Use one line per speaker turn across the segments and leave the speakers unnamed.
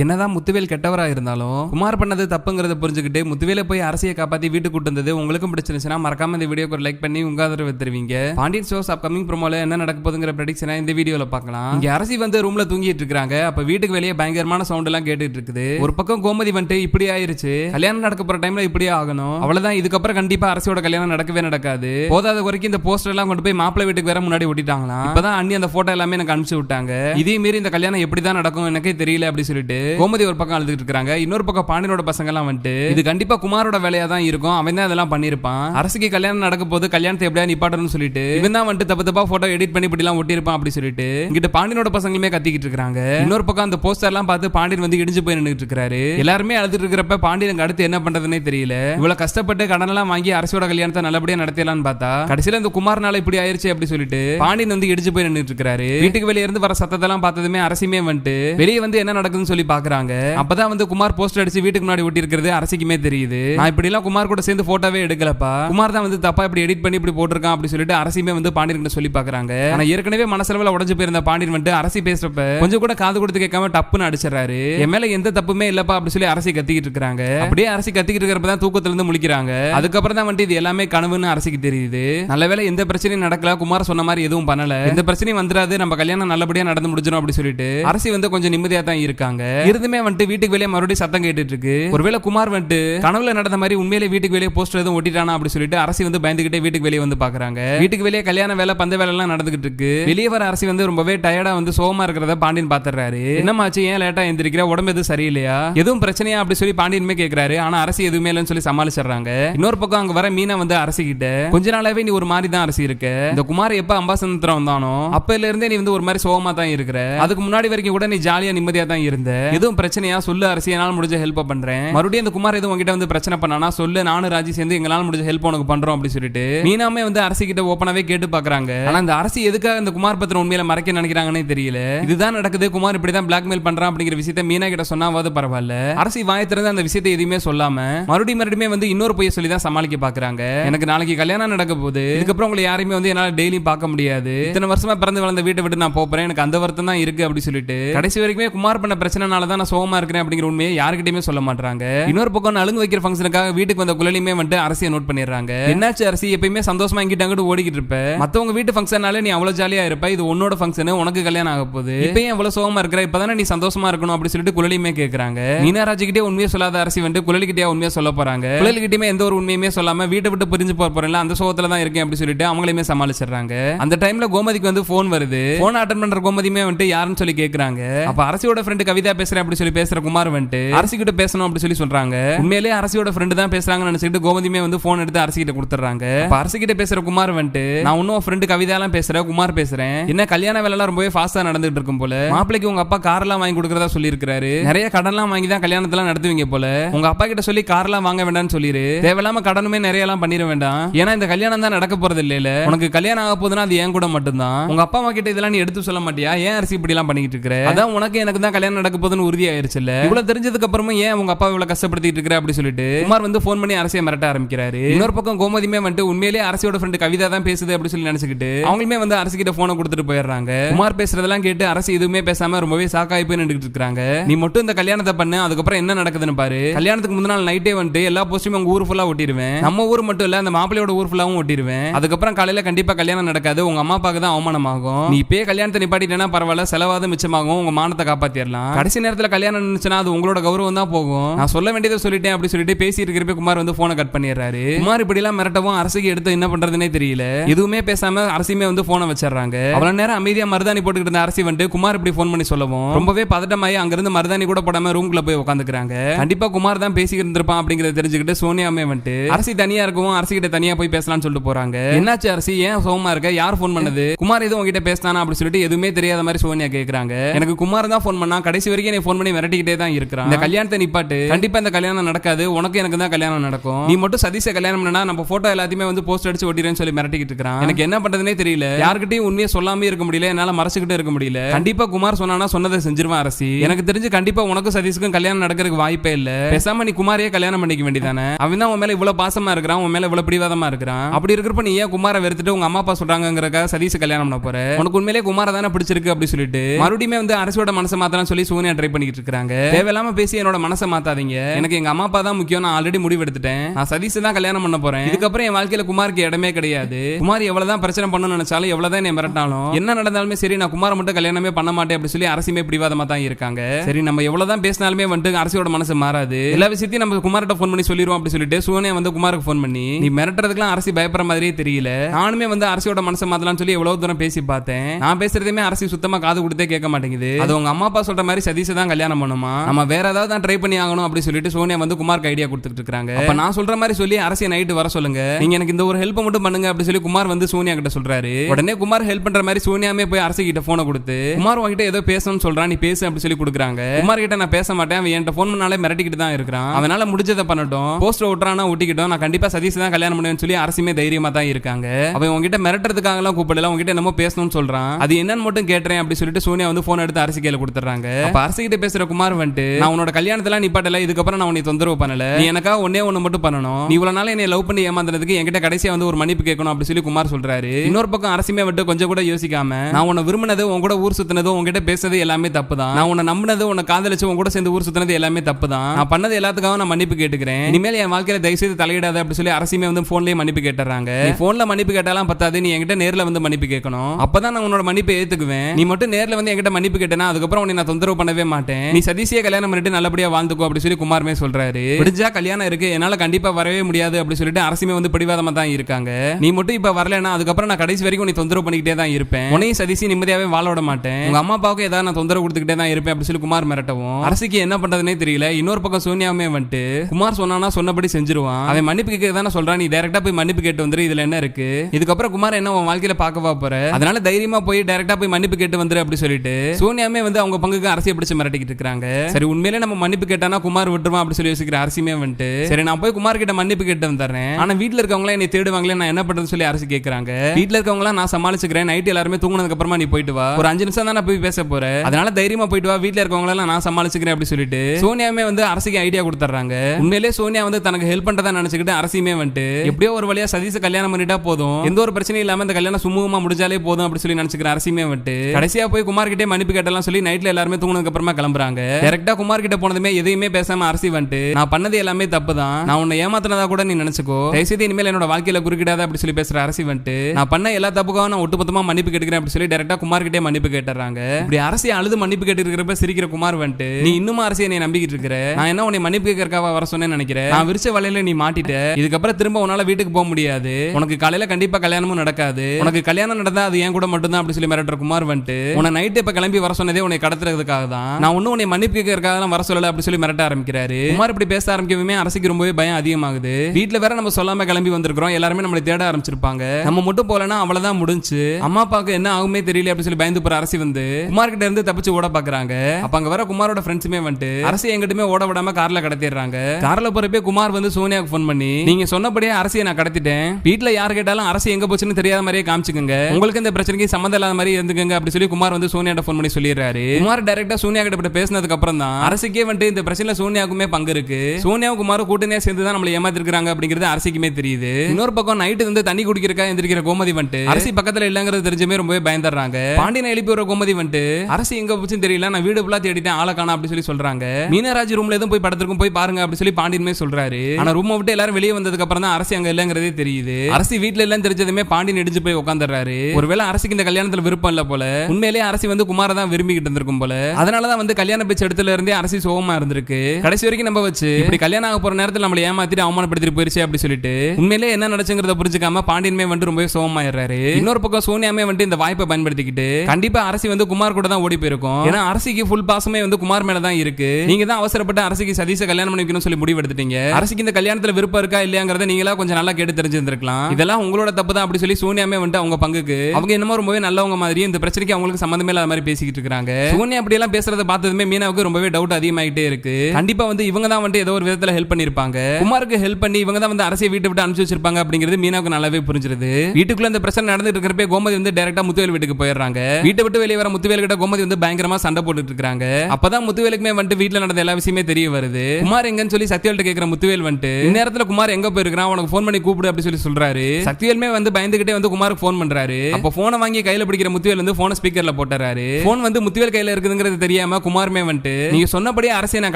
என்னதான் முத்துவேல் கெட்டவராக இருந்தாலும் குமார் பண்ணது தப்புங்கிறத புரிஞ்சுக்கிட்டு முத்துவேலை போய் அரசியை காப்பாத்தி வீட்டுக்கு கூட்டு வந்தது உங்களுக்கும் பிடிச்சிருந்துச்சுன்னா மறக்காம இந்த வீடியோக்கு ஒரு லைக் பண்ணி உங்க ஆதரவு தருவீங்க. பாண்டியன் ஷோஸ் அப்கமிங் ப்ரோமோல என்ன நடக்க போதுங்கிற ப்ரெடிக்ஷனை இந்த வீடியோல பார்க்கலாம். இங்க அரசி வந்து ரூம்ல தூங்கிட்டு இருக்காங்க அப்ப வீட்டுக்கு வெளியே பயங்கரமான சவுண்ட் எல்லாம் கேட்டுட்டு இருக்குது. ஒரு பக்கம் கோமதி வந்துட்டு இப்படி ஆயிருச்சு. கல்யாணம் நடக்க போற டைம்ல இப்படியே ஆகணும். அவ்வளவுதான். இதுக்கப்புறம் கண்டிப்பா அரசியோட கல்யாணம் நடக்கவே நடக்காது. போதாத வரைக்கும் இந்த போஸ்டர் எல்லாம் கொண்டு போய் மாப்பிள்ளை வீட்டுக்கு வேற முன்னாடி ஒட்டிட்டாங்களாம். இப்பதான் அண்ணி அந்த போட்டோ எல்லாமே எனக்கு அனுப்பிச்சு விட்டாங்க. இதே மீறி இந்த கல்யாணம் எப்படிதான் நடக்கும் எனக்கே தெரியல அப்படி சொல்லிட்டு கோமதி ஒரு பக்கம் அழுதுட்டு இருக்காங்க. இன்னொரு பக்கம் பாண்டியனோட பசங்க எல்லாம் வந்துட்டு இது கண்டிப்பா குமாரோட வேலையா தான் இருக்கும். அவன் தான் இதெல்லாம் பண்ணிருப்பான் அரசுக்கு கல்யாணம் நடக்க போது கல்யாணத்தை எப்படியா நிப்பாட்டணும்னு சொல்லிட்டு இவன் தான் வந்துட்டு தப்பு தப்பா போட்டோ எடிட் பண்ணி இப்படி எல்லாம் ஒட்டியிருப்பான் அப்படி சொல்லிட்டு இங்கிட்ட பாண்டியனோட பசங்களுமே கத்திக்கிட்டு இருக்காங்க. இன்னொரு பக்கம் அந்த போஸ்டர் எல்லாம் பார்த்து பாண்டியன் வந்து இடிஞ்சு போய் நின்னுட்டு இருக்காரு. எல்லாருமே அழுதுட்டு இருக்கிறப்ப பாண்டியனுக்கு அடுத்து என்ன பண்றதுன்னே தெரியல. இவ்வளவு கஷ்டப்பட்டு கடன் எல்லாம் வாங்கி அரசோட கல்யாணத்தை நல்லபடியா நடத்திடலாம்னு பார்த்தா கடைசியில இந்த குமார்னால இப்படி ஆயிருச்சு அப்படி சொல்லிட்டு பாண்டியன் வந்து இடிச்சு போய் நின்னுட்டு இருக்காரு. வீட்டுக்கு வெளியே இருந்து வர சத்தத்தெல்லாம் பார்த்ததுமே அரசியுமே வந்துட்டு வெளியே வந்து என்ன நடக்குதுன்னு சொல்லி பாக்குறாங்க. அப்பதான் வந்து குமார் போஸ்டர் அடிச்சு வீட்டுக்கு முன்னாடி ஒட்டி இருக்கிறது அரசிக்குமே தெரியுது. நான் இப்படி எல்லாம் குமார் கூட சேர்ந்து போட்டோவே எடுக்கலப்பா. குமார் தான் வந்து தப்பா இப்படி எடிட் பண்ணி இப்படி போட்டிருக்கான் அப்படி சொல்லிட்டு அரசியுமே வந்து பாண்டியன் சொல்லி பாக்குறாங்க. ஆனா ஏற்கனவே மனசளவுல உடஞ்சு போயிருந்த பாண்டியன் வந்து அரசி பேசுறப்ப கொஞ்சம் கூட காது கொடுத்து கேட்காம டப்புன்னு அடிச்சிடறாரு. என் மேல எந்த தப்புமே இல்லப்பா அப்படி சொல்லி அரசி கத்திக்கிட்டு இருக்காங்க. அப்படியே அரசி கத்திக்கிட்டு இருக்கிறப்ப தான் தூக்கத்துல இருந்து முழிக்கிறாங்க. அதுக்கப்புறம் தான் வந்துட்டு இது எல்லாமே கனவுன்னு அரசிக்கு தெரியுது. நல்லவேளை எந்த பிரச்சனையும் நடக்கல. குமார் சொன்ன மாதிரி எதுவும் பண்ணல. எந்த பிரச்சனையும் வந்துடாது. நம்ம கல்யாணம் நல்லபடியா நடந்து முடிஞ்சிடும் அப்படி சொல்லிட்டு அரசி வந்து கொஞ்சம் நிம்மதியா தான் இருக்காங்க. இருந்துமே வந்துட்டு வீட்டுக்கு வெளியே மறுபடியும் சத்தம் கேட்டுட்டு இருக்கு. ஒருவேளை குமார் வந்துட்டு கனவுல நடந்த மாதிரி உண்மையிலே வீட்டுக்கு வெளியே போஸ்டர் எதுவும் ஒட்டிட்டானா அப்படி சொல்லிட்டு அரசி வந்து பயந்துகிட்டே வீட்டுக்கு வெளியே வந்து பாக்குறாங்க. வீட்டுக்கு வெளியே கல்யாண வேலை பந்த வேலை எல்லாம் நடந்துகிட்டு இருக்கு. வெளியே வர அரசி வந்து ரொம்பவே டயர்டா வந்து சோகமா இருக்கிறத பாண்டியன் பாத்துறாரு. என்னமாச்சு ஏன் லேட்டா எந்திரிக்கிற? உடம்பு எதுவும் சரியில்லையா? எதுவும் பிரச்சனையா? அப்படி சொல்லி பாண்டியனுமே கேக்குறாரு. ஆனா அரசி எதுவுமே இல்லைன்னு சொல்லி சமாளிச்சிடுறாங்க. இன்னொரு பக்கம் அங்க வர மீனா வந்து அரசி கிட்ட கொஞ்ச நாளாவே நீ ஒரு மாதிரி தான் அரசி இருக்க. இந்த குமார் எப்ப அம்பாசந்திரம் வந்தானோ அப்பல இருந்தே நீ வந்து ஒரு மாதிரி சோகமா தான் இருக்கிற. அதுக்கு முன்னாடி வரைக்கும் கூட நீ ஜாலியா நிம்மதியா தான் இருந்த. எதுவும் பிரச்சனையா? சொல்லு அரசி என்னால் முடிஞ்ச ஹெல்ப் பண்றேன். மறுபடியும் இந்த குமார் எதுவும் உங்ககிட்ட வந்து பிரச்சனை பண்ணானா? சொல்லு நானும் ராஜி சேர்ந்து எங்களால் முடிஞ்ச ஹெல்ப் உனக்கு பண்றோம் அப்படின்னு சொல்லிட்டு. மீனாமே வந்து அரசி கிட்ட ஓப்பனாவே கேட்டு பாக்குறாங்க. ஆனா அந்த அரசி எதுக்காக இந்த குமார் பத்திரம் உண்மையில மறைக்க நினைக்கிறாங்கன்னே தெரியல. இதுதான் நடக்குது. குமார் இப்படிதான் பிளாக்மெயில் பண்றான் அப்படிங்கிற விஷயத்த மீனா கிட்ட சொன்னாவது பரவாயில்ல. அரசி வாயத்திறந்து அந்த விஷயத்தை எதுவுமே சொல்லாம மறுபடியும் மறுபடியும் வந்து இன்னொரு பொய்ய சொல்லி தான் சமாளிக்க பாக்குறாங்க. எனக்கு நாளைக்கு கல்யாணம் நடக்க போகுது. இதுக்கப்புறம் உங்களை யாரையுமே வந்து என்னால டெய்லியும் பார்க்க முடியாது. இத்தனை வருஷமா பிறந்து வளர்ந்த வீட்டை விட்டு நான் போறேன். எனக்கு அந்த வருத்தம் தான் இருக்கு அப்படின்னு சொல்லிட்டு. கடைசி வரைக்குமே குமார் பண்ண பிரச்சனை பிரச்சனைனால தான் நான் சோகமா இருக்கிறேன் அப்படிங்கிற உண்மையை யாருக்கிட்டயுமே சொல்ல மாட்டாங்க இன்னொரு பக்கம் நலுங்கு வைக்கிற ஃபங்க்ஷனுக்காக வீட்டுக்கு வந்த குழலியுமே வந்துட்டு அரசியை நோட் பண்ணிடுறாங்க. என்னாச்சு அரசி? எப்பயுமே சந்தோஷமா இங்கிட்ட அங்கிட்டு ஓடிக்கிட்டு இருப்ப. மத்தவங்க வீட்டு ஃபங்க்ஷனால நீ அவ்வளவு ஜாலியா இருப்ப. இது உன்னோட ஃபங்க்ஷன் உனக்கு கல்யாணம் ஆக போகுது. இப்பயும் எவ்வளவு சோகமா இருக்கிற? இப்பதானே நீ சந்தோஷமா இருக்கணும் அப்படி சொல்லிட்டு குழலியுமே கேக்குறாங்க. மீனாராஜி கிட்டே உண்மையை சொல்லாத அரசி வந்துட்டு குழலி கிட்டே உண்மையா சொல்ல போறாங்க. குழலி கிட்டயுமே எந்த ஒரு உண்மையுமே சொல்லாம வீட்டை விட்டு பிரிஞ்சு போற போறேன்ல அந்த சோகத்துல தான் இருக்கேன் அப்படி சொல்லிட்டு அவங்களையுமே சமாளிச்சிடுறாங்க. அந்த டைம்ல கோமதிக்கு வந்து போன் வருது. போன் அட்டன் பண்ற கோமதியுமே வந்துட்டு யாருன்னு சொல்லி கேக்குறாங்க. அப்ப அரசியோட ஃப்ரெண்டு கவிதா பேசுறேன் அப்படி சொல்லி பேசுற குமார் வந்துட்டு அரசு கிட்ட பேசணும் அப்படி சொல்லி சொல்றாங்க. உண்மையிலேயே அரசியோட ஃப்ரெண்டு தான் பேசுறாங்கன்னு நினைச்சிட்டு கோமதியுமே வந்து போன் எடுத்து அரசு கிட்ட கொடுத்துறாங்க அரசு கிட்ட பேசுற குமார் வந்துட்டு நான் இன்னும் ஃப்ரெண்டு கவிதா எல்லாம் பேசுறேன் குமார் பேசுறேன். என்ன கல்யாண வேலை எல்லாம் ரொம்பவே ஃபாஸ்டா நடந்துட்டு இருக்கும் போல. மாப்பிளைக்கு உங்க அப்பா கார் எல்லாம் வாங்கி கொடுக்கறதா சொல்லி இருக்காரு நிறைய கடன்லாம் வாங்கி தான் கல்யாணத்தெல்லாம் நடத்துவீங்க போல. உங்க அப்பா கிட்ட சொல்லி கார் எல்லாம் வாங்க வேண்டாம்னு சொல்லிரு. தேவையில்லாம கடனுமே நிறைய எல்லாம் பண்ணிட வேண்டாம். ஏன்னா இந்த கல்யாணம் தான் நடக்க போறது இல்ல உனக்கு கல்யாணம் ஆக போதுன்னா அது ஏன் கூட மட்டும்தான். உங்க அப்பா அம்மா கிட்ட இதெல்லாம் நீ எடுத்து சொல்ல மாட்டியா? ஏன் அரிசி இப்படி எல்லாம் பண்ணிட்டு இருக்கிற? அதான் உனக்கு எனக்கு தான் கல்யாணம் நடக்க போதுன்னு உறுதி ஆயிருச்சு இல்ல இவ்வளவு தெரிஞ்சதுக்கு அப்புறமும் ஏன் உங்க அப்பா இவ்வளவு கஷ்டப்படுத்திட்டு இருக்கிற அப்படி சொல்லிட்டு? குமார் வந்து போன் பண்ணி அரசியை மிரட்ட ஆரம்பிக்கிறாரு. இன்னொரு பக்கம் கோமதியுமே வந்துட்டு உண்மையிலேயே அரசியோட ஃப்ரெண்டு கவிதா தான் பேசுது அப்படி சொல்லி நினைச்சுக்கிட்டு அவங்களுமே வந்து அரசு கிட்ட போனை கொடுத்துட்டு போயிடுறாங்க. குமார் பேசுறதெல்லாம் கேட்டு அரசு எதுவுமே பேசாம ரொம்பவே சாக்காய் போய் நின்றுட்டு இருக்காங்க நீ மட்டும் இந்த கல்யாணத்தை பண்ணு அதுக்கப்புறம் என்ன நடக்குதுன்னு பாரு. கல்யாணத்துக்கு முந்தின நாள் நைட்டே வந்துட்டு எல்லா போஸ்டையும் உங்க ஊர் ஃபுல்லா ஒட்டிடுவேன். நம்ம ஊர் மட்டும் இல்ல அந்த மாப்பிள்ளையோட ஊர் ஃபுல்லாவும் ஒட்டிடுவேன். அதுக்கப்புறம் காலையில கண்டிப்பா கல்யாணம் நடக்காது உங்க அம்மா அப்பாக்கு தான் அவமானமாகும். நீ இப்பயே கல்யாணத்தை நிப்பாட்டிட்டேன்னா பரவாயில்ல செலவாத மிச்சமாகும் உங்க மானத்தை காப்பாத்திடலாம் கடைசி நேரத்தில் கல்யாணம் நினைச்சுன்னா அது உங்களோட கௌரவம் தான் போகும். நான் சொல்ல வேண்டியதை சொல்லிட்டேன் அப்படி சொல்லிட்டு பேசிட்டு இருக்கிறப்ப குமார் வந்து போனை கட் பண்ணிடுறாரு. குமார் இப்படி எல்லாம் மிரட்டவும் அரசுக்கு எடுத்து என்ன பண்றதுனே தெரியல. எதுவுமே பேசாம அரசியுமே வந்து போனை வச்சிடறாங்க. அவ்வளவு நேரம் அமைதியா மருதாணி போட்டுக்கிட்டு இருந்த அரசி வந்துட்டு குமார் இப்படி போன் பண்ணி சொல்லவும் ரொம்பவே பதட்டமாயி அங்கிருந்து மருதாணி கூட போடாம ரூம்குள்ள போய் உட்காந்துக்கிறாங்க கண்டிப்பா குமார் தான் பேசிக்கிட்டு இருந்திருப்பான் அப்படிங்கறத தெரிஞ்சுக்கிட்டு சோனியாமே வந்துட்டு அரசி தனியா இருக்கவும் அரசு கிட்ட தனியா போய் பேசலாம்னு சொல்லிட்டு போறாங்க. என்னாச்சு அரசி? ஏன் சோகமா இருக்க? யார் போன் பண்ணது? குமார் எதுவும் உங்ககிட்ட பேசினானா அப்படி சொல்லிட்டு எதுவுமே தெரியாத மாதிரி சோனியா கேக்குறாங்க. எனக்கு குமார் தான் போன் பண்ணா கடைசி வரைக்கும் நீ போன் பண்ணி மிரட்டிக்கிட்டே தான் இருக்கிறான். இந்த கல்யாணத்தை நிப்பாட்டு. கண்டிப்பா இந்த கல்யாணம் நடக்காது. உனக்கு எனக்கு தான் கல்யாணம் நடக்கும். நீ மட்டும் சதீஷ கல்யாணம் பண்ணா நம்ம போட்டோ எல்லாத்தையுமே வந்து போஸ்ட் அடிச்சு ஒட்டிறேன்னு சொல்லி மிரட்டிக்கிட்டு இருக்கான் எனக்கு என்ன பண்றதுனே தெரியல. யார்கிட்டயும் உண்மையை சொல்லாம இருக்க முடியல. என்னால மறைச்சுக்கிட்டு இருக்க முடியல. கண்டிப்பா குமார் சொன்னானா சொன்னதை செஞ்சிருவான் அரசி. எனக்கு தெரிஞ்சு கண்டிப்பா உனக்கும் சதீஷுக்கும் கல்யாணம் நடக்கிறதுக்கு வாய்ப்பே இல்ல. பேசாம நீ குமாரையே கல்யாணம் பண்ணிக்க வேண்டியதானே? அவன் தான் உன் மேல இவ்வளவு பாசமா இருக்கிறான். உன் மேல இவ்வளவு பிடிவாதமா இருக்கிறான். அப்படி இருக்கிறப்ப நீ ஏன் குமாரை வெறுத்துட்டு உங்க அம்மா அப்பா சொல்றாங்கிறக்காக சதீஷ் கல்யாணம் பண்ண போற? உனக்கு உண்மையிலே குமார தானே பிடிச்சிருக்கு அப்படி சொல்லிட்டு. மறுபடியும் வந்து அரசியோட மனசை மாத்தலாம் சொல்லி சோனியா ட்ரை பண்ணிட்டு இருக்காங்க தேவையில்லாம பேசி என்னோட மனசை மாத்தாதீங்க. எனக்கு எங்க அம்மா அப்பா தான் முக்கியம். நான் ஆல்ரெடி முடிவு எடுத்துட்டேன் நான் சதீஷ் தான் கல்யாணம் பண்ண போறேன். இதுக்கப்புறம் என் வாழ்க்கையில குமாருக்கு இடமே கிடையாது. குமார் எவ்வளவுதான் பிரச்சனை பண்ணணும்னு நினைச்சாலும் எவ்வளவுதான் என்னை மிரட்டாலும் என்ன நடந்தாலுமே சரி நான் குமாரை மட்டும் கல்யாணமே பண்ண மாட்டேன் அப்படி சொல்லி அரசியமே பிடிவாதமா தான் இருக்காங்க. சரி நம்ம எவ்வளவுதான் பேசினாலுமே வந்துட்டு அரசியோட மனசு மாறாது. எல்லா விஷயத்தையும் நம்ம குமார்கிட்ட ஃபோன் பண்ணி சொல்லிடுவோம் அப்படி சொல்லிட்டு சோனியா வந்து குமாருக்கு ஃபோன் பண்ணி நீ மிரட்டுறதுக்குலாம் அரசி பயப்படுற மாதிரியே தெரியல. நானுமே வந்து அரசியோட மனசை மாத்தலாம்னு சொல்லி எவ்வளவு தூரம் பேசி பார்த்தேன். நான் பேசுறதுமே அரசி சுத்தமா காது கொடுத்தே கேட்க மாட்டேங்குது. அது உங்க அம்மா அப்பா சொல்ற மாதிரி சதீஷ் தான் கல்யாணம் பண்ணுமா? நம்ம வேற ஏதாவது தான் ட்ரை பண்ணி ஆகணும் அப்படி சொல்லிட்டு சோனியா வந்து குமாருக்கு ஐடியா கொடுத்துட்டு இருக்காங்க அப்ப நான் சொல்ற மாதிரி சொல்லி அரசியை நைட்டு வர சொல்லுங்க. நீங்க எனக்கு இந்த ஒரு ஹெல்ப் மட்டும் பண்ணுங்க அப்படி சொல்லி குமார் வந்து சோனியா கிட்ட சொல்றாரு. உடனே குமார் ஹெல்ப் பண்ற மாதிரி சோனியாமே போய் அரசி கிட்ட போனை கொடுத்து குமார் உங்ககிட்ட ஏதோ பேசணும்னு சொல்றான் நீ பேசு அப்படி சொல்லி கொடுக்குறாங்க. குமார் கிட்ட நான் பேச மாட்டேன் அவன் என்கிட்ட ஃபோன் பண்ணாலே மிரட்டிக்கிட்டு தான் இருக்கிறான். அவனால முடிஞ்சதை பண்ணட்டும். போஸ்டர் விட்டுறானா ஒட்டிக்கிட்டோம். நான் கண்டிப்பா சதீஷ் தான் கல்யாணம் பண்ணுவேன்னு சொல்லி அரசுமே தைரியமா தான் இருக்காங்க. அவன் உங்ககிட்ட மிரட்டுறதுக்காக எல்லாம் கூப்பிடல உங்ககிட்ட என்னமோ பேசணும்னு சொல்றான். அது என்னன்னு மட்டும் கேட்டுறேன் அப்படி சொல்லிட்டு சோனியா வந்து போன் எடுத்து அரசு கையில கொடுத்துறாங்க அப்ப பேசுற குமார் வந்துட்டு நான் உன்னோட கல்யாணத்துல நிப்பாட்டல இதுக்கப்புறம் நான் உன்னை தொந்தரவு பண்ணல. நீ எனக்காக ஒன்னே ஒண்ணு மட்டும் பண்ணணும். நீ இவ்வளவு நாள் என்னை லவ் பண்ணி ஏமாந்ததுக்கு என்கிட்ட கடைசியா வந்து ஒரு மன்னிப்பு கேட்கணும் அப்படி சொல்லி குமார் சொல்றாரு. இன்னொரு பக்கம் அரசுமே விட்டு கொஞ்சம் கூட யோசிக்காம நான் உன்னை விரும்பினது உன் கூட ஊர் சுத்தினது உன்கிட்ட பேசுறது எல்லாமே தப்பு தான் நான் உன்னை நம்பினது உன்னை காதலிச்சு உன் கூட சேர்ந்து ஊர் சுத்தினது எல்லாமே தப்பு தான் நான் பண்ணது எல்லாத்துக்காக நான் மன்னிப்பு கேட்டுக்கிறேன். இனிமேல் என் வாழ்க்கையில தயவு செய்து தலையிடாத அப்படி சொல்லி அரசுமே வந்து போன்லயே மன்னிப்பு கேட்டுறாங்க. போன்ல மன்னிப்பு கேட்டாலும் பத்தாது. நீ என்கிட்ட நேர்ல வந்து மன்னிப்பு கேட்கணும். அப்பதான் நான் உன்னோட மன்னிப்பு ஏத்துக்குவேன். நீ மட்டும் நேர்ல வந்து என்கிட்ட மன்னிப்பு கேட்டனா அதுக்கப்புறம் உன்னை நான் தொந்தரவு பண்ணவே மாட்டேன். நீ சதீஷியை கல்யாணம் பண்ணிட்டு நல்லபடியா வாழ்ந்துக்கோ அப்படி சொல்லி குமாருமே சொல்றாரு. விடிஞ்சா கல்யாணம் இருக்கு. என்னால கண்டிப்பா வரவே முடியாது அப்படி சொல்லிட்டு அரசுமே வந்து பிடிவாதமா தான் இருக்காங்க. நீ மட்டும் இப்ப வரலனா அதுக்கப்புறம் நான் கடைசி வரைக்கும் நீ தொந்தரவு பண்ணிக்கிட்டே தான் இருப்பேன். உன்னையும் சதீஷி நிம்மதியாவே வாழ விட மாட்டேன். உங்க அம்மா அப்பாவுக்கு ஏதாவது நான் தொந்தரவு கொடுத்துக்கிட்டே தான் இருப்பேன் அப்படி சொல்லி குமார் மிரட்டவும். அரசுக்கு என்ன பண்றதுனே தெரியல. இன்னொரு பக்கம் சோனியாவுமே வந்துட்டு குமார் சொன்னானா சொன்னபடி செஞ்சிருவான். அவன் மன்னிப்பு கேட்க தானே சொல்றான். நீ டைரக்டா போய் மன்னிப்பு கேட்டு வந்துரு. இதுல என்ன இருக்கு? இதுக்கப்புறம் குமார் என்ன உன் வாழ்க்கையில பார்க்கவா போற? அதனால தைரியமா போய் டைரக்டா போய் மன்னிப்பு கேட்டு வந்துரு அப்படி சொல்லிட்டு சோனியாமே வந்து அவங்க பங்குக்கு அரசியை பிடிச்சு மிரட்டிக்கிட்டு இருக்காங்க சரி உண்மையிலே நம்ம மன்னிப்பு கேட்டானா குமார் விட்டுருவான் அப்படி சொல்லி யோசிக்கிற அரசியுமே வந்துட்டு. சரி நான் போய் குமார் கிட்ட மன்னிப்பு கேட்டு வந்துடுறேன். ஆனா வீட்டுல இருக்கவங்களே என்னை தேடுவாங்களே நான் என்ன பண்றது சொல்லி அரசு கேக்குறாங்க. வீட்டுல இருக்கவங்கள நான் சமாளிச்சுக்கிறேன். நைட் எல்லாருமே தூங்கினதுக்கு அப்புறமா நீ போயிட்டு வா. ஒரு அஞ்சு நிமிஷம் தான் நான் போய் பேச போறேன் அதனால தைரியமா போயிட்டு வா. வீட்ல எல்லாம் நான் சமாளிச்சுக்கிறேன் அப்படி சொல்லிட்டு சோனியாமே வந்து அரசுக்கு ஐடியா கொடுத்துறாங்க உண்மையிலே சோனியா வந்து தனக்கு ஹெல்ப் பண்றதா நினைச்சுக்கிட்டு அரசியுமே வந்துட்டு எப்படியோ ஒரு வழியா சதீஷ கல்யாணம் பண்ணிட்டா போதும். எந்த ஒரு பிரச்சனையும் இல்லாம இந்த கல்யாணம் சுமூகமா முடிஞ்சாலே போதும் அப்படி சொல்லி நினைச்சுக்கிற அரசியுமே வந்துட்டு. கடைசியா போய் குமார் கிட்டே மன்னிப்பு கேட்டலாம் சொல்லி நைட்ல எல்லாருமே தூங்கினதுக்கு கிளம்புறாங்க. டேரக்டா குமார் கிட்ட போனதுமே எதையுமே பேசாம அரசி வந்துட்டு நான் பண்ணது எல்லாமே தப்பு தான் நான் உன்னை ஏமாத்தினதா கூட நீ நினைச்சுக்கோ. தயவுசெய்து இனிமேல் என்னோட வாழ்க்கையில குறுக்கிடாத அப்படி சொல்லி பேசுற அரசி வந்துட்டு நான் பண்ண எல்லா தப்புக்காக நான் ஒட்டுமொத்தமா மன்னிப்பு கேட்டுக்கிறேன் அப்படி சொல்லி டேரக்டா குமார் கிட்டே மன்னிப்பு கேட்டுறாங்க. இப்படி அரசி அழுது மன்னிப்பு கேட்டு இருக்கிறப்ப சிரிக்கிற குமார் வந்துட்டு நீ இன்னும் அரசியை என்னை நம்பிக்கிட்டு இருக்கிற? நான் என்ன உன்னை மன்னிப்பு கேட்கறக்காக வர சொன்னேன்னு நினைக்கிறேன் நான் விரிச்ச வலையில நீ மாட்டிட்ட. இதுக்கப்புறம் திரும்ப உன்னால வீட்டுக்கு போக முடியாது. உனக்கு காலையில கண்டிப்பா கல்யாணமும் நடக்காது. உனக்கு கல்யாணம் நடந்தா அது ஏன் கூட மட்டும்தான் அப்படி சொல்லி மிரட்டுற குமார் வந்துட்டு உன நைட்டு இப்ப கிளம்பி வர சொன்னதே உன்னை கடத்துறதுக்காக தான் நான் ஒன்னும் உன்னை மன்னிப்பு கேட்கறதுக்காக வர சொல்லல அப்படி சொல்லி மிரட்ட ஆரம்பிக்கிறாரு. குமார் இப்படி பேச ஆரம்பிக்கவே அரசுக்கு ரொம்பவே பயம் அதிகமாகுது. வீட்ல வேற நம்ம சொல்லாம கிளம்பி வந்திருக்கிறோம். எல்லாருமே நம்மளை தேட ஆரம்பிச்சிருப்பாங்க. நம்ம மட்டும் போலனா அவ்வளவுதான் முடிஞ்சு. அம்மா அப்பாவுக்கு என்ன ஆகுமே தெரியல அப்படி சொல்லி பயந்து போற அரசி வந்து குமார் கிட்ட இருந்து தப்பிச்சு ஓட பாக்குறாங்க. அப்ப அங்க வர குமாரோட ஃப்ரெண்ட்ஸுமே வந்துட்டு அரசி எங்கிட்டுமே ஓட விடாம கார்ல கடத்திடுறாங்க. கார்ல போறப்பே குமார் வந்து சோனியாக்கு ஃபோன் பண்ணி நீங்க சொன்னபடியே அரசியை நான் கடத்திட்டேன். வீட்ல யார் கேட்டாலும் அரசு எங்க போச்சுன்னு தெரியாத மாதிரியே காமிச்சுக்கோங்க. உங்களுக்கு இந்த பிரச்சனைக்கு சம்மந்தம் இல்லாத மாதிரி இருந்துக்கங்க அப்படி சொல்லி குமார் வந்து சோனியாட்ட ஃபோன் பண்ணி சொல்லிடுறாரு. குமார் டைரக்டா சோனியா கிட்ட பேசினதுக்கு அப்புறம் தான் அரசுக்கே வந்துட்டு இந்த பிரச்சனை சோனியாவுக்குமே பங்கு இருக்கு. சோனியாவும் குமாரும் கூட்டணியா சேர்ந்து தான் நம்மளை ஏமாத்திருக்காங்க அப்படிங்கிறது அரசுக்குமே தெரியுது. இன்னொரு பக்கம் நைட்டு வந்து தண்ணி குடிக்கிறக்கா எந்திரிக்கிற கோமதி வந்துட்டு அரசி பக்கத்துல இல்லங்கிறது தெரிஞ்சுமே ரொம்பவே பயந்துடுறாங்க. பாண்டியனை எழுப்பி வர கோமதி வந்துட்டு அரசு எங்க போச்சுன்னு தெரியல நான் வீடு ஃபுல்லா தேடிட்டேன் ஆளை காணா அப்படின்னு சொல்லி சொல்றாங்க. மீனராஜ் ரூம்ல எதுவும் போய் படத்திற்கும் போய் பாருங்க அப்படி சொல்லி பாண்டியனுமே சொல்றாரு. ஆனா ரூம் விட்டு எல்லாரும் வெளியே வந்ததுக்கு அப்புறம் தான் அரசு அங்க இல்லங்கிறதே தெரியுது. அரசு வீட்டுல எல்லாம் தெரிஞ்சதுமே பாண்டியன் இடிஞ்சு போய் உட்காந்துறாரு ஒருவேளை அரசுக்கு இந்த கல்யாணத்துல விருப்பம் இல்ல போல. உண்மையிலேயே அரசி வந்து குமார தான் விரும்பிக்கிட்டு இருந்திருக்கும் போல. அதனாலதான் தான் வந்து கல்யாண பேச்சு இடத்துல இருந்தே அரசி சோகமா இருந்திருக்கு. கடைசி வரைக்கும் நம்ம வச்சு இப்படி கல்யாணம் ஆக போற நேரத்தில் நம்மளை ஏமாத்திட்டு அவமானப்படுத்திட்டு போயிருச்சு அப்படி சொல்லிட்டு உண்மையிலே என்ன நடச்சுங்கிறத புரிஞ்சுக்காம பாண்டியன்மே வந்து ரொம்பவே சோகமாயிடுறாரு. இன்னொரு பக்கம் சோனியாமே வந்து இந்த வாய்ப்பை பயன்படுத்திக்கிட்டு கண்டிப்பா அரசி வந்து குமார் கூட தான் ஓடி போயிருக்கும். ஏன்னா அரசிக்கு ஃபுல் பாசமே வந்து குமார் மேல தான் இருக்கு. நீங்க தான் அவசரப்பட்டு அரசிக்கு சதீஷ கல்யாணம் பண்ணிக்கணும்னு சொல்லி முடிவு எடுத்துட்டீங்க அரசிக்கு இந்த கல்யாணத்துல விருப்பம் இருக்கா இல்லையாங்கிறத நீங்களா கொஞ்சம் நல்லா கேட்டு தெரிஞ்சிருந்திருக்கலாம். இதெல்லாம் உங்களோட தப்பு தான் அப்படி சொல்லி சோனியாமே வந்து அவங்க பங்குக்கு அவங்க என்னமோ ரொம்பவே நல்லவங்க மாதிரி இந்த பிரச்சனைக்கு அவங்களுக்கு சம்மந்தமே இல்லாத மாதிரி பேசிக்கிட்டு இருக்காங்க. சோனியா அப்படி எல்லாம் பேசுற பேசுறத பார்த்ததுமே மீனாவுக்கு ரொம்பவே டவுட் அதிகமாயிட்டே இருக்கு. கண்டிப்பா வந்து இவங்க தான் வந்து ஏதோ ஒரு விதத்துல ஹெல்ப் பண்ணிருப்பாங்க. குமாருக்கு ஹெல்ப் பண்ணி இவங்க தான் வந்து அரசியை வீட்டை விட்டு அனுப்பிச்சு வச்சிருப்பாங்க அப்படிங்கிறது மீனாவுக்கு நல்லாவே புரிஞ்சிருது. வீட்டுக்குள்ள இந்த பிரச்சனை நடந்துட்டு இருக்கிறப்ப கோமதி வந்து டைரக்டா முத்துவேல் வீட்டுக்கு போயிடுறாங்க. வீட்டை விட்டு வெளியே வர முத்துவேல் கிட்ட கோமதி வந்து பயங்கரமா சண்டை போட்டுட்டு இருக்காங்க. அப்பதான் முத்துவேலுக்குமே வந்துட்டு வீட்டுல நடந்த எல்லா விஷயமே தெரிய வருது. குமார் எங்கன்னு சொல்லி சத்யவேல்ட்ட கேட்கிற முத்துவேல் வந்துட்டு இந்நேரத்துல குமார் எங்க போயிருக்கான் உனக்கு ஃபோன் பண்ணி கூப்பிடு அப்படின்னு சொல்லி சொல்றாரு. சத்யவேலுமே வந்து பயந்துகிட்டே வந்து குமாருக்கு போன் பண்றாரு. அப்ப போனை வாங்கி கையில பிடிக்கிற முத்துவேல் வந்து போன ஸ்பீக்கர்ல போட்டுறாரு. போன் வந்து முத்துவேல் கையில இருக்குதுங்கிறது தெரியாம தெரியாம குமாருமே வந்துட்டு நீங்க சொன்னபடியே அரசியை நான்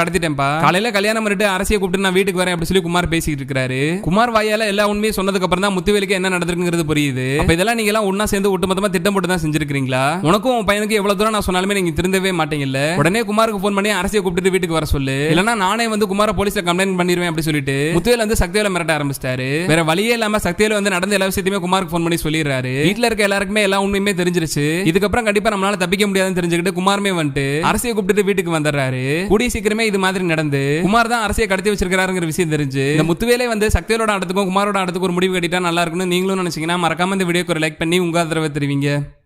கடத்திட்டேன்ப்பா. காலையில கல்யாணம் பண்ணிட்டு அரசியை கூப்பிட்டு நான் வீட்டுக்கு வரேன் அப்படி சொல்லி குமார் பேசிட்டு இருக்காரு குமார் வாயால எல்லா உண்மையும் சொன்னதுக்கு அப்புறம் தான் முத்துவேலுக்கு என்ன நடந்திருக்குங்கிறது புரியுது. அப்ப இதெல்லாம் நீங்க எல்லாம் ஒன்னா சேர்ந்து ஒட்டுமொத்தமா திட்டம் போட்டு தான் செஞ்சிருக்கீங்களா உனக்கும் உன் பையனுக்கு எவ்வளவு தூரம் நான் சொன்னாலுமே நீங்க திருந்தவே மாட்டீங்கல்ல? உடனே குமாருக்கு போன் பண்ணி அரசியை கூப்பிட்டு வீட்டுக்கு வர சொல்லு. இல்லனா நானே வந்து குமார போலீஸ்ல கம்ப்ளைண்ட் பண்ணிடுவேன் அப்படி சொல்லிட்டு முத்துவேல் வந்து சக்திவேல மிரட்ட ஆரம்பிச்சிட்டாரு. வேற வழியே இல்லாம சக்திவேல வந்து நடந்த எல்லா விஷயத்தையுமே குமாருக்கு போன் பண்ணி சொல்லிடுறாரு. வீட்ல இருக்க எல்லாருக்குமே எல்லா உண்மையுமே தெரிஞ்சிருச்சு. இதுக்கப்புறம் கண்டிப்பா நம்மளால தப்பிக்க முடியாதுன்னு தெரிஞ்சுக்கிட்டு குமாருமே வந்துட்டு அரசியை கூப்பிட்டு வீட்டுக்கு வந்துடுறாரு. கூடிய சீக்கிரமே இது மாதிரி நடந்து குமார் தான் அரசியை கடத்தி வச்சிருக்காருங்கிற விஷயம் தெரிஞ்சு இந்த முத்துவேலே வந்து சக்தியோட ஆட்டத்துக்கும் குமாரோட ஆட்டத்துக்கும் ஒரு முடிவு கட்டிட்டா நல்லா இருக்கும்னு நீங்களும் நினைச்சீங்கன்னா மறக்காம இந்த வீடியோக்கு ஒரு லைக் பண்ணி உங்க ஆதரவை தெரிவிங்க.